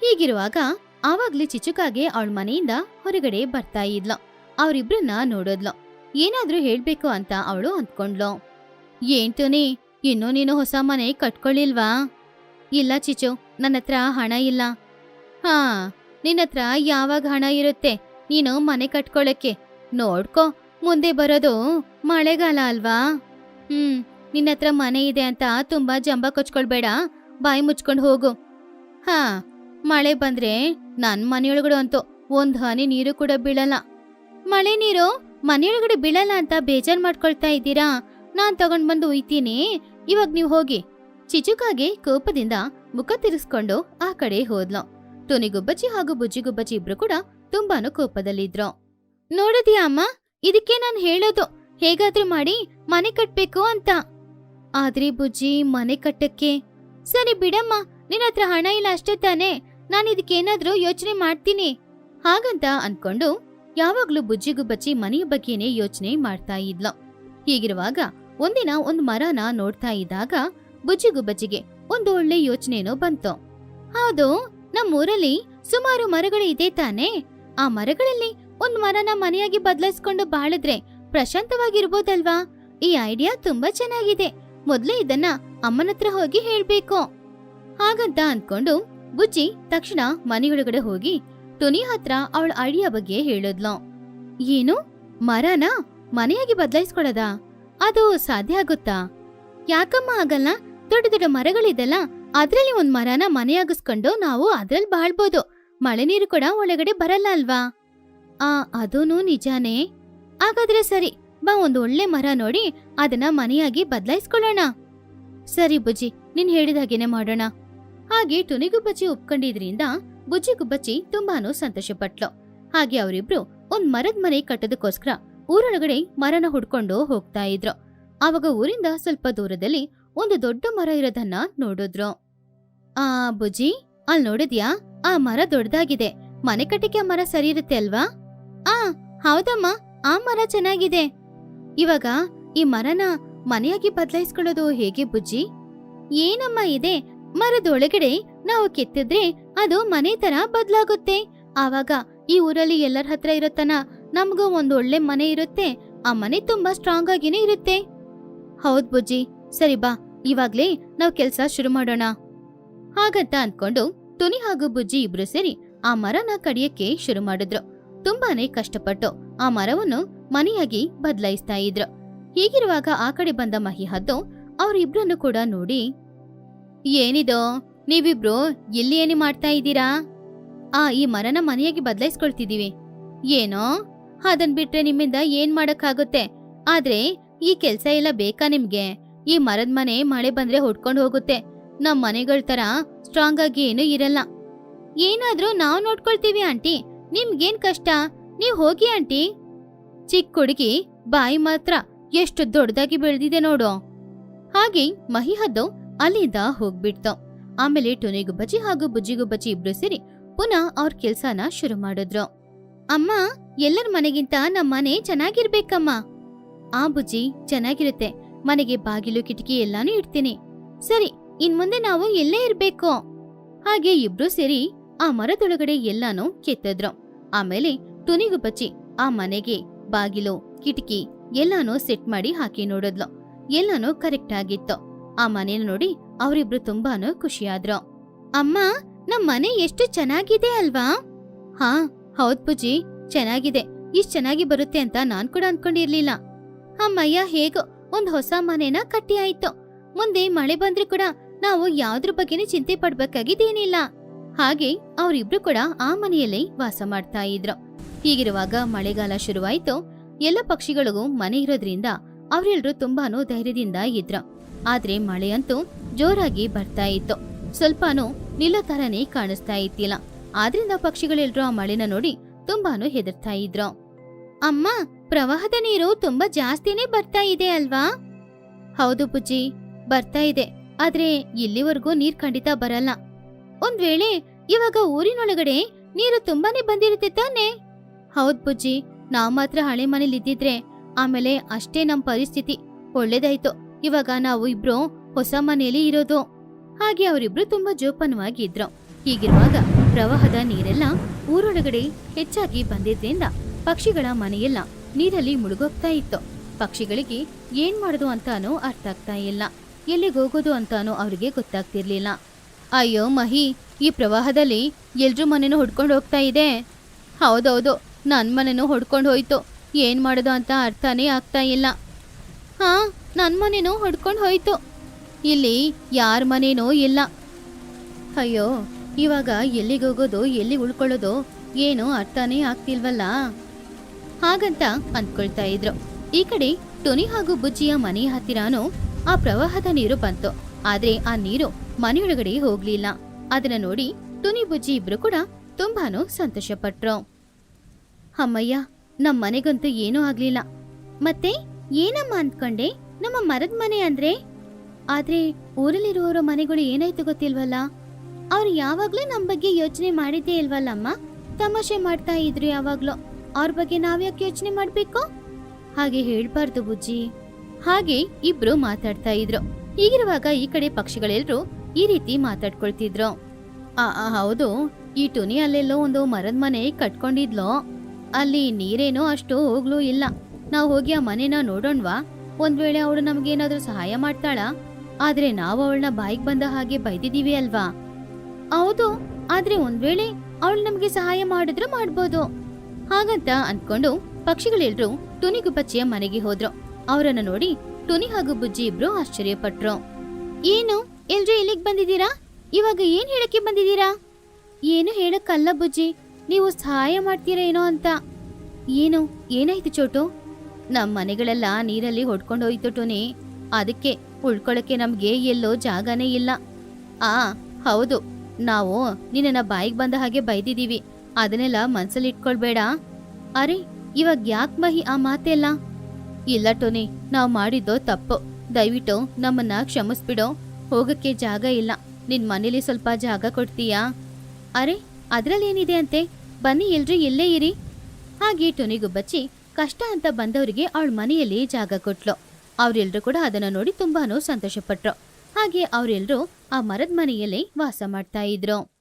ಹೀಗಿರುವಾಗ ಆವಾಗ್ಲೇ ಚಿಚುಕಾಗೆ ಅವಳ ಮನೆಯಿಂದ ಹೊರಗಡೆ ಬರ್ತಾ ಇದ್ಲು. ಅವರಿಬ್ರನ್ನ ನೋಡೋದ್ಲು. ಏನಾದ್ರೂ ಹೇಳ್ಬೇಕು ಅಂತ ಅವಳು ಅಂದ್ಕೊಂಡ್ಲು. ಏನ್ ಟೋನಿ ಇನ್ನೂ ನೀನು ಹೊಸ ಮನೆ ಕಟ್ಕೊಳ್ಳಿಲ್ವಾ ಇಲ್ಲ ಚಿಚು, ನನ್ನ ಹತ್ರ ಹಣ ಇಲ್ಲ. ಹಾ ನಿನ್ನತ್ರ ಯಾವಾಗ ಹಣ ಇರುತ್ತೆ? ನೀನು ಮನೆ ಕಟ್ಕೊಳ್ಳಕ್ಕೆ ನೋಡ್ಕೋ, ಮುಂದೆ ಬರೋದು ಮಳೆಗಾಲ ಅಲ್ವಾ? ಹ್ಮ್. ನಿನ್ನತ್ರ ಮನೆ ಇದೆ ಅಂತ ತುಂಬಾ ಜಂಬ ಕೊಚ್ಕೊಳ್ಬೇಡ. ಬಾಯಿ ಮುಚ್ಕೊಂಡು ಹೋಗು. ಹಾ, ಮಳೆ ಬಂದ್ರೆ ನನ್ ಮನೆಯೊಳಗಡೆ ಅಂತೂ ಒಂದ್ ಹನಿ ನೀರು ಕೂಡ ಬೀಳಲ್ಲ. ಮಳೆ ನೀರು ಮನೆಯೊಳಗಡೆ ಬೀಳಲ್ಲ ಅಂತ ಬೇಜಾರ್ ಮಾಡ್ಕೊಳ್ತಾ ಇದ್ದೀರಾ? ನಾನ್ ತಗೊಂಡ್ ಬಂದು ಉಯ್ತೀನಿ. ಇವಾಗ ನೀವು ಹೋಗಿ. ಚಿಚುಕಾಗೆ ಕೋಪದಿಂದ ಮುಖ ತಿರ್ಸ್ಕೊಂಡು ಆ ಕಡೆ ಹೋದ್ಲು. ತುನಿಗುಬ್ಬಚ್ಚಿ ಹಾಗೂ ಬುಜ್ಜಿಗುಬ್ಬಚ್ಚಿ ಇಬ್ರು ಕೂಡ ತುಂಬಾನು ಕೋಪದಲ್ಲಿದ್ರು. ನೋಡಿದ್ಯಾ ಅಮ್ಮ? ಇದಕ್ಕೆ ನಾನ್ ಹೇಳೋದು. ಹೇಗಾದ್ರೂ ಮಾಡಿ ಮನೆ ಕಟ್ಬೇಕು ಅಂತ. ಆದ್ರೆ ಬುಜ್ಜಿ, ಮನೆ ಕಟ್ಟಕ್ಕೆ. ಸರಿ ಬಿಡಮ್ಮ ನಿನ್ನ ಹತ್ರ ಹಣ ಇಲ್ಲ ಅಷ್ಟೇ ತಾನೆ. ನಾನು ಇದಕ್ಕೇನಾದ್ರೂ ಯೋಚನೆ ಮಾಡ್ತೀನಿ. ಹಾಗಂತ ಅನ್ಕೊಂಡು ಯಾವಾಗ್ಲೂ ಬುಜ್ಜಿಗುಬ್ಬಚ್ಚಿ ಮನೆಯ ಬಗ್ಗೆನೇ ಯೋಚನೆ ಮಾಡ್ತಾ ಇದ್ಲು. ಹೀಗಿರುವಾಗ ಒಂದಿನ ಒಂದ್ ಮರನ ನೋಡ್ತಾ ಇದ್ದಾಗ ಬುಜ್ಜಿಗುಬ್ಬಚ್ಚಿಗೆ ಒಂದು ಒಳ್ಳೆ ಯೋಚನೆನೋ ಬಂತು. ಹೌದು, ನಮ್ಮೂರಲ್ಲಿ ಸುಮಾರು ಮರಗಳು ಇದೆ ತಾನೆ. ಆ ಮರಗಳಲ್ಲಿ ಒಂದ್ ಮರನ ಮನೆಯಾಗಿ ಬದಲಾಯಿಸ್ಕೊಂಡು ಬಾಳಿದ್ರೆ ಪ್ರಶಾಂತವಾಗಿರ್ಬೋದಲ್ವಾ? ಈ ಐಡಿಯಾ ತುಂಬಾ ಚೆನ್ನಾಗಿದೆ. ಮೊದ್ಲೇ ಇದನ್ನ ಅಮ್ಮನತ್ರ ಹೋಗಿ ಹೇಳ್ಬೇಕು. ಹಾಗಂತ ಅನ್ಕೊಂಡು ಬುಜ್ಜಿ ತಕ್ಷಣ ಮನೆಯೊಳಗಡೆ ಹೋಗಿ ಟೊನಿ ಹತ್ರ ಅವಳ ಐಡಿಯಾ ಬಗ್ಗೆ ಹೇಳಿದ್ಲು. ಏನು? ಮರನ? ಮನೆಯಾಗಿ ಬದಲಾಯಿಸ್ಕೊಳದ? ಅದು ಸಾಧ್ಯ ಆಗುತ್ತಾ? ಯಾಕಮ್ಮ ಆಗಲ್ಲ ದೊಡ್ಡ ದೊಡ್ಡ ಮರಗಳಿದೆಲ್ಲ ಅದ್ರಲ್ಲಿ ಒಂದ್ ಮರನ ಮನೆಯಾಗಿಸ್ಕೊಂಡು ನಾವು ಅದ್ರಲ್ಲಿ ಬಾಳ್ಬೋದು. ಮಳೆ ನೀರು ಕೂಡ ಒಳಗಡೆ ಬರಲ್ಲ ಅಲ್ವಾ? ಆ, ಅದೂನು ನಿಜಾನೇ? ಹಾಗಾದ್ರೆ ಸರಿ ಬಾ ಒಂದು ಒಳ್ಳೆ ಮರ ನೋಡಿ ಅದನ್ನ ಮನೆಯಾಗಿ ಬದಲಾಯಿಸ್ಕೊಳ್ಳೋಣ. ಸರಿ ಬುಜ್ಜಿ, ನಿನ್ ಹೇಳಿದ ಹಾಗೇನೆ ಮಾಡೋಣ. ಹಾಗೆ ಟುನಿಗುಬ್ಬಚ್ಚಿ ಒಪ್ಕೊಂಡಿದ್ರಿಂದ ಬುಜ್ಜಿ ಗುಬ್ಬಚ್ಚಿ ತುಂಬಾನು ಸಂತೋಷಪಟ್ಲು. ಹಾಗೆ ಅವರಿಬ್ರು ಒಂದ್ ಮರದ ಮನೆ ಕಟ್ಟೋದಕ್ಕೋಸ್ಕರ ಊರೊಳಗಡೆ ಮರನ ಹುಡ್ಕೊಂಡು ಹೋಗ್ತಾ ಇದ್ರು. ಆವಾಗ ಊರಿಂದ ಸ್ವಲ್ಪ ದೂರದಲ್ಲಿ ಒಂದು ದೊಡ್ಡ ಮರ ಇರೋದನ್ನ ನೋಡಿದ್ರು. ಆ ಬುಜ್ಜಿ ಅಲ್ ನೋಡಿದ್ಯಾ? ಆ ಮರ ದೊಡ್ಡದಾಗಿದೆ ಮನೆ ಕಟ್ಟಿಗೆ ಮರ ಸರಿ ಇರುತ್ತೆ ಅಲ್ವಾ? ಆ, ಹೌದಮ್ಮ, ಆ ಮರ ಚೆನ್ನಾಗಿದೆ. ಇವಾಗ ಈ ಮರನ ಮನೆಯಾಗಿ ಬದಲಾಯಿಸ್ಕೊಳ್ಳೋದು ಹೇಗೆ ಬುಜ್ಜಿ? ಏನಮ್ಮ ಇದೆ? ಮರದೊಳಗಡೆ ನಾವು ಕೆತ್ತಿದ್ರೆ ಅದು ಮನೆ ತರ ಬದಲಾಗುತ್ತೆ. ಆವಾಗ ಈ ಊರಲ್ಲಿ ಎಲ್ಲರ ಹತ್ರ ಇರತ್ತನ ನಮಗೂ ಒಂದು ಒಳ್ಳೆ ಮನೆ ಇರುತ್ತೆ. ಆ ಮನೆ ತುಂಬಾ ಸ್ಟ್ರಾಂಗ್ ಆಗಿನೇ ಇರುತ್ತೆ. ಹೌದ್ ಬುಜ್ಜಿ. ಸರಿ ಬಾ, ಇವಾಗ್ಲೇ ನಾವ್ ಕೆಲ್ಸ ಶುರು ಮಾಡೋಣ. ಹಾಗಂತ ಅನ್ಕೊಂಡು ತುನಿ ಹಾಗೂ ಬುಜ್ಜಿ ಇಬ್ರು ಸೇರಿ ಆ ಮರನ ಕಡಿಯಕ್ಕೆ ಶುರು ಮಾಡಿದ್ರು. ತುಂಬಾನೇ ಕಷ್ಟಪಟ್ಟು ಆ ಮರವನ್ನು ಮನೆಯಾಗಿ ಬದಲಾಯಿಸ್ತಾ ಇದ್ರು. ಹೀಗಿರುವಾಗ ಆ ಕಡೆ ಬಂದ ಮಹಿ ಹದ್ದು ಅವ್ರಿಬ್ರನ್ನು ಕೂಡ ನೋಡಿ, ಏನಿದು? ನೀವಿಬ್ರು ಎಲ್ಲಿ ಏನಿ ಮಾಡ್ತಾ ಇದ್ದೀರಾ? ಆ, ಈ ಮರನ ಮನೆಯಾಗಿ ಬದಲಾಯಿಸ್ಕೊಳ್ತಿದ್ದೀವಿ. ಏನೋ? ಅದನ್ ಬಿಟ್ರೆ ನಿಮ್ಮಿಂದ ಏನ್ ಮಾಡಕ್ಕಾಗುತ್ತೆ? ಆದ್ರೆ ಈ ಕೆಲ್ಸ ಎಲ್ಲ ಬೇಕಾ ನಿಮ್ಗೆ? ಈ ಮರದ ಮನೆ ಮಳೆ ಬಂದ್ರೆ ಹೊಡ್ಕೊಂಡು ಹೋಗುತ್ತೆ. ನಮ್ ಮನೆಗಳ ತರ ಸ್ಟ್ರಾಂಗ್ ಆಗಿ ಏನೂ ಇರಲ್ಲ. ಏನಾದ್ರೂ ನಾವ್ ನೋಡ್ಕೊಳ್ತೀವಿ, ಆಂಟಿ. ನಿಮ್ಗೇನ್ ಕಷ್ಟ? ನೀವ್ ಹೋಗಿ, ಆಂಟಿ. ಚಿಕ್ಕ ಹುಡುಗಿ ಬಾಯಿ ಮಾತ್ರ ಎಷ್ಟು ದೊಡ್ಡದಾಗಿ ಬೆಳೆದಿದೆ ನೋಡು. ಹಾಗೆ ಮಹಿಹದ್ದು ಅಲ್ಲಿಂದ ಹೋಗ್ಬಿಡ್ತು. ಆಮೇಲೆ ಟುನಿಗುಬ್ಬಚ್ಚಿ ಹಾಗೂ ಬುಜ್ಜಿಗುಬ್ಬಚ್ಚಿ ಇಬ್ರು ಸೇರಿ ಪುನಃ ಅವ್ರ ಕೆಲ್ಸನ ಶುರು ಮಾಡಿದ್ರು. ಅಮ್ಮ, ಎಲ್ಲರ ಮನೆಗಿಂತ ನಮ್ಮ ಮನೆ ಚೆನ್ನಾಗಿರ್ಬೇಕಮ್ಮ. ಆ ಬುಜ್ಜಿ ಚೆನ್ನಾಗಿರುತ್ತೆ. ಮನೆಗೆ ಬಾಗಿಲು, ಕಿಟಕಿ ಎಲ್ಲಾನು ಇಡ್ತೀನಿ. ಸರಿ, ಇನ್ ಮುಂದೆ ನಾವು ಎಲ್ಲೇ ಇರ್ಬೇಕು? ಹಾಗೆ ಇಬ್ರು ಸೇರಿ ಆ ಮರದೊಳಗಡೆ ಎಲ್ಲಾನು ಕೆತ್ತಿದ್ರು. ಆಮೇಲೆ ತುನಿಗು ಬಚ್ಚಿ ಆ ಮನೆಗೆ ಬಾಗಿಲು, ಕಿಟಕಿ ಎಲ್ಲಾನು ಸೆಟ್ ಮಾಡಿ ಹಾಕಿ ನೋಡಿದ್ಲು. ಎಲ್ಲಾನು ಕರೆಕ್ಟ್ ಆಗಿತ್ತು. ಆ ಮನೇನ ನೋಡಿ ಅವರಿಬ್ರು ತುಂಬಾನು ಖುಷಿಯಾದ್ರು. ಅಮ್ಮ, ನಮ್ ಮನೆ ಎಷ್ಟು ಚೆನ್ನಾಗಿದೆ ಅಲ್ವಾ? ಹಾ, ಹೌದ್ ಪೂಜಿ, ಚೆನ್ನಾಗಿದೆ. ಇಷ್ಟ್ ಚೆನ್ನಾಗಿ ಬರುತ್ತೆ ಅಂತ ನಾನ್ ಕೂಡ ಅನ್ಕೊಂಡಿರ್ಲಿಲ್ಲ. ಅಮ್ಮಯ್ಯ, ಹೇಗೋ, ಒಂದ್ ಹೊಸ ಮನೆನ ಕಟ್ಟಿ ಆಯ್ತು. ಮುಂದೆ ಮಳೆ ಬಂದ್ರೆ ಕೂಡ ನಾವು ಯಾವ್ದ್ರ ಬಗ್ಗೆನೂ ಚಿಂತೆ ಪಡ್ಬೇಕಾಗಿದ್ದೇನಿಲ್ಲ. ಹಾಗೆ ಅವರಿಬ್ರು ಕೂಡ ಆ ಮನೆಯಲ್ಲಿ ವಾಸ ಮಾಡ್ತಾ ಇದ್ರು. ಹೀಗಿರುವಾಗ ಮಳೆಗಾಲ ಶುರುವಾಯಿತು. ಎಲ್ಲ ಪಕ್ಷಿಗಳಿಗೂ ಮನೆ ಇರೋದ್ರಿಂದ ಅವರೆಲ್ಲರೂ ತುಂಬಾನು ಧೈರ್ಯದಿಂದ ಇದ್ರು. ಆದ್ರೆ ಮಳೆಯಂತೂ ಜೋರಾಗಿ ಬರ್ತಾ ಇತ್ತು. ಸ್ವಲ್ಪನೂ ನಿಲ್ಲೋ ತರನೇ ಕಾಣಿಸ್ತಾ ಇತ್ತಿಲ್ಲ ಆದ್ರಿಂದ ಪಕ್ಷಿಗಳೆಲ್ರೂ ಆ ಮಳೆನ ನೋಡಿ ತುಂಬಾನು ಹೆದರ್ತಾ ಇದ್ರು. ಅಮ್ಮ, ಪ್ರವಾಹದ ನೀರು ತುಂಬಾ ಜಾಸ್ತಿನೇ ಬರ್ತಾ ಇದೆ ಅಲ್ವಾ? ಹೌದು ಬುಜ್ಜಿ ಬರ್ತಾ ಇದೆ. ಆದ್ರೆ ಇಲ್ಲಿವರೆಗೂ ನೀರ್ ಖಂಡಿತ ಬರಲ್ಲ. ಒಂದ್ ವೇಳೆ ಇವಾಗ ಊರಿನೊಳಗಡೆ ನೀರು ತುಂಬಾನೇ ಬಂದಿರುತ್ತೆ ತಾನೆ? ಹೌದ್ ಬುಜ್ಜಿ ನಾವ್ ಮಾತ್ರ ಹಳೆ ಮನೇಲಿ ಇದ್ದಿದ್ರೆ ಆಮೇಲೆ ಅಷ್ಟೇ ನಮ್ ಪರಿಸ್ಥಿತಿ. ಒಳ್ಳೇದಾಯ್ತು. ಇವಾಗ ನಾವು ಇಬ್ರು ಹೊಸ ಮನೆಯಲ್ಲಿ ಇರೋದು. ಹಾಗೆ ಅವರಿಬ್ರು ತುಂಬಾ ಜೋಪಾನವಾಗಿ ಇದ್ರು. ಹೀಗಿರುವಾಗ ಪ್ರವಾಹದ ನೀರೆಲ್ಲ ಊರೊಳಗಡೆ ಹೆಚ್ಚಾಗಿ ಬಂದಿದ್ರಿಂದ ಪಕ್ಷಿಗಳ ಮನೆಯೆಲ್ಲ ನೀರಲ್ಲಿ ಮುಳುಗೋಗ್ತಾ ಇತ್ತು. ಪಕ್ಷಿಗಳಿಗೆ ಏನ್ ಮಾಡೋದು ಅಂತಾನೂ ಅರ್ಥ ಆಗ್ತಾ ಇಲ್ಲ. ಎಲ್ಲಿಗೆ ಹೋಗೋದು ಅಂತಾನೂ ಅವರಿಗೆ ಗೊತ್ತಾಗ್ತಿರ್ಲಿಲ್ಲ. ಅಯ್ಯೋ ಮಹಿ, ಈ ಪ್ರವಾಹದಲ್ಲಿ ಎಲ್ರೂ ಮನೇನು ಹುಡ್ಕೊಂಡು ಹೋಗ್ತಾ ಇದೆ. ಹೌದೌದು. ನನ್ನ ಮನೆನೂ ಹೊಡ್ಕೊಂಡು ಹೋಯ್ತು. ಏನು ಮಾಡೋದು ಅಂತ ಅರ್ಥನೇ ಆಗ್ತಾ ಇಲ್ಲ. ಹಾ ನನ್ನ ಮನೆನೂ ಹೊಡ್ಕೊಂಡು ಹೋಯ್ತು. ಇಲ್ಲಿ ಯಾರ ಮನೇನೋ ಇಲ್ಲ. ಅಯ್ಯೋ, ಇವಾಗ ಎಲ್ಲಿಗೆ ಹೋಗೋದು ಎಲ್ಲಿ ಉಳ್ಕೊಳ್ಳೋದು ಏನು ಅರ್ಥನೇ ಆಗ್ತಿಲ್ವಲ್ಲ? ಹಾಗಂತ ಅಂದ್ಕೊಳ್ತಾ ಇದ್ರು. ಈ ಕಡೆ ಟೊನಿ ಹಾಗೂ ಬುಜ್ಜಿಯ ಮನೆ ಹತ್ತಿರಾನು ಆ ಪ್ರವಾಹದ ನೀರು ಬಂತು. ಆದ್ರೆ ಆ ನೀರು ಮನೆಯೊಳಗಡೆ ಹೋಗ್ಲಿಲ್ಲ. ಅದನ್ನ ನೋಡಿ ಟುನಿ ಬುಜ್ಜಿ ಇಬ್ರು ಕೂಡ ತುಂಬಾನು ಸಂತೋಷಪಟ್ರು. ಅಮ್ಮಯ್ಯ ನಮ್ ಮನೆಗಂತೂ ಏನೂ ಆಗ್ಲಿಲ್ಲ. ಮತ್ತೆ ಏನಮ್ಮ ಅಂದ್ಕೊಂಡೆ? ನಮ್ಮ ಮರದ ಮನೆ ಅಂದ್ರೆ? ಆದ್ರೆ ಊರಲ್ಲಿರುವವರ ಮನೆಗಳು ಏನಾಯ್ತು ಗೊತ್ತಿಲ್ವಲ್ಲ? ಅವ್ರು ಯಾವಾಗ್ಲೂ ನಮ್ ಬಗ್ಗೆ ಯೋಚನೆ ಮಾಡಿದ್ದೇ ಇಲ್ವಲ್ಲಮ್ಮ? ತಮಾಷೆ ಮಾಡ್ತಾ ಇದ್ರು ಯಾವಾಗ್ಲೂ. ಅವ್ರ ಬಗ್ಗೆ ನಾವ್ಯಾಕೆ ಯೋಚನೆ ಮಾಡ್ಬೇಕು? ಹಾಗೆ ಹೇಳ್ಬಾರ್ದು ಬುಜ್ಜಿ. ಹಾಗೆ ಇಬ್ರು ಮಾತಾಡ್ತಾ ಇದ್ರು. ಹೀಗಿರುವಾಗ ಈ ಕಡೆ ಪಕ್ಷಿಗಳೆಲ್ಲರೂ ಈ ರೀತಿ ಮಾತಾಡ್ಕೊಳ್ತಿದ್ರು. ಆ, ಹೌದು. ಈ ಟುನಿ ಅಲ್ಲೆಲ್ಲೋ ಒಂದು ಮರದ ಮನೆ ಕಟ್ಕೊಂಡಿದ್ಲೋ. ಅಲ್ಲಿ ನೀರೇನೋ ಅಷ್ಟು ಹೋಗ್ಲೂ ಇಲ್ಲ. ನಾವು ಹೋಗಿ ಆ ಮನೆನ ನೋಡೋಣ್ವಾ? ಒಂದ್ ವೇಳೆ ಅವಳು ನಮ್ಗೇನಾದ್ರೂ ಸಹಾಯ ಮಾಡ್ತಾಳಾ? ಆದ್ರೆ ನಾವು ಅವಳನ್ನ ಬಾಯಿಗೆ ಬಂದ ಹಾಗೆ ಬೈದಿದೀವಿ ಅಲ್ವಾ? ಹೌದು, ಆದ್ರೆ ಒಂದ್ ವೇಳೆ ಅವಳು ನಮ್ಗೆ ಸಹಾಯ ಮಾಡಿದ್ರು ಮಾಡ್ಬೋದು. ಹಾಗಂತ ಅನ್ಕೊಂಡು ಪಕ್ಷಿಗಳೆಲ್ರೂ ಟುನಿ ಗುಬ್ಬಚ್ಚಿಯ ಮನೆಗೆ ಹೋದ್ರು. ಅವರನ್ನ ನೋಡಿ ಟುನಿ ಹಾಗೂ ಬುಜ್ಜಿ ಇಬ್ರು ಆಶ್ಚರ್ಯಪಟ್ರು. ಏನು, ಎಲ್ರು ಎಲ್ಲಿಗೆ ಬಂದಿದ್ದೀರಾ? ಇವಾಗ ಏನ್ ಹೇಳಕ್ಕೆ ಬಂದಿದ್ದೀರಾ? ಏನು ಹೇಳಕ್ಕಲ್ಲ ಬುಜ್ಜಿ. ನೀವು ಸಹಾಯ ಮಾಡ್ತೀರೇನೋ ಅಂತ. ಏನು, ಏನಾಯ್ತು ಚೋಟು? ನಮ್ಮ ಮನೆಗಳೆಲ್ಲ ನೀರಲ್ಲಿ ಹೊಡ್ಕೊಂಡು ಹೋಯ್ತು ಟೋನಿ. ಅದಕ್ಕೆ ಉಳ್ಕೊಳಕ್ಕೆ ನಮ್ಗೆ ಎಲ್ಲೋ ಜಾಗನೇ ಇಲ್ಲ. ಆ, ಹೌದು. ನಾವು ನಿನ್ನ ಬಾಯಿಗೆ ಬಂದ ಹಾಗೆ ಬೈದಿದ್ದೀವಿ. ಅದನ್ನೆಲ್ಲ ಮನ್ಸಲ್ಲಿ ಇಟ್ಕೊಳ್ಬೇಡ. ಅರೆ, ಇವಾಗ ಯಾಕೆ ಮಹಿ ಆ ಮಾತೆಲ್ಲ? ಇಲ್ಲ ಟೋನಿ, ನಾವು ಮಾಡಿದ್ದೋ ತಪ್ಪು. ದಯವಿಟ್ಟು ನಮ್ಮನ್ನ ಕ್ಷಮಿಸ್ಬಿಡೋ. ಹೋಗಕ್ಕೆ ಜಾಗ ಇಲ್ಲ. ನಿನ್ ಮನೇಲಿ ಸ್ವಲ್ಪ ಜಾಗ ಕೊಡ್ತೀಯಾ? ಅರೆ ಅದ್ರಲ್ಲೇನಿದೆ ಅಂತೆ? ಬನ್ನಿ ಎಲ್ರು ಇಲ್ಲೇ ಇರಿ. ಹಾಗೆ ಟೊನಿಗೂ ಬಚ್ಚಿ ಕಷ್ಟ ಅಂತ ಬಂದವರಿಗೆ ಅವಳ ಮನೆಯಲ್ಲಿ ಜಾಗ ಕೊಟ್ಲು. ಅವರೆಲ್ಲರೂ ಕೂಡ ಅದನ್ನ ನೋಡಿ ತುಂಬಾನು ಸಂತೋಷಪಟ್ರು. ಹಾಗೆ ಅವರೆಲ್ಲರೂ ಆ ಮರದ ಮನೆಯಲ್ಲಿ ವಾಸ ಮಾಡ್ತಾ ಇದ್ರು.